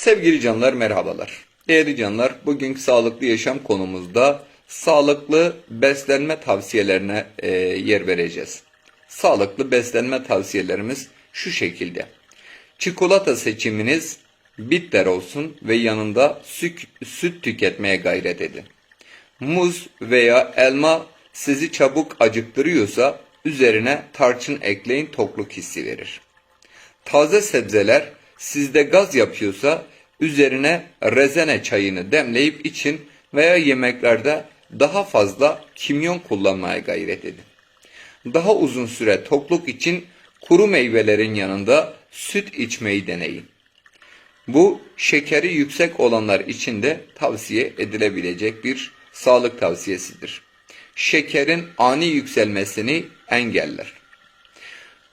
Sevgili canlar merhabalar. Değerli canlar bugünkü sağlıklı yaşam konumuzda sağlıklı beslenme tavsiyelerine e, yer vereceğiz. Sağlıklı beslenme tavsiyelerimiz şu şekilde. Çikolata seçiminiz bitter olsun ve yanında süt, süt tüketmeye gayret edin. Muz veya elma sizi çabuk acıktırıyorsa üzerine tarçın ekleyin tokluk hissi verir. Taze sebzeler sizde gaz yapıyorsa üzerine rezene çayını demleyip için veya yemeklerde daha fazla kimyon kullanmaya gayret edin. Daha uzun süre tokluk için kuru meyvelerin yanında süt içmeyi deneyin. Bu şekeri yüksek olanlar için de tavsiye edilebilecek bir sağlık tavsiyesidir. Şekerin ani yükselmesini engeller.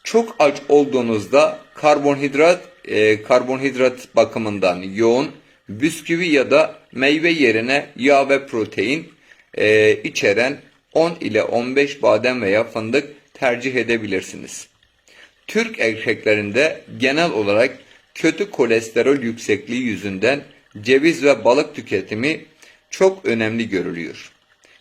Çok aç olduğunuzda karbonhidrat e, karbonhidrat bakımından yoğun bisküvi ya da meyve yerine yağ ve protein e, içeren 10 ile 15 badem veya fındık tercih edebilirsiniz. Türk erkeklerinde genel olarak kötü kolesterol yüksekliği yüzünden ceviz ve balık tüketimi çok önemli görülüyor.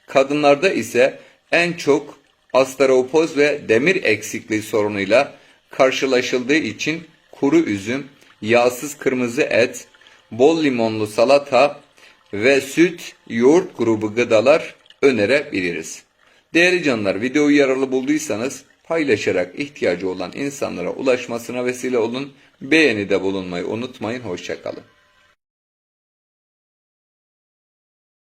Kadınlarda ise en çok osteoporoz ve demir eksikliği sorunuyla karşılaşıldığı için kuru üzüm, yağsız kırmızı et, bol limonlu salata ve süt, yoğurt grubu gıdalar önerebiliriz. Değerli canlar videoyu yararlı bulduysanız paylaşarak ihtiyacı olan insanlara ulaşmasına vesile olun. Beğenide bulunmayı unutmayın. Hoşçakalın.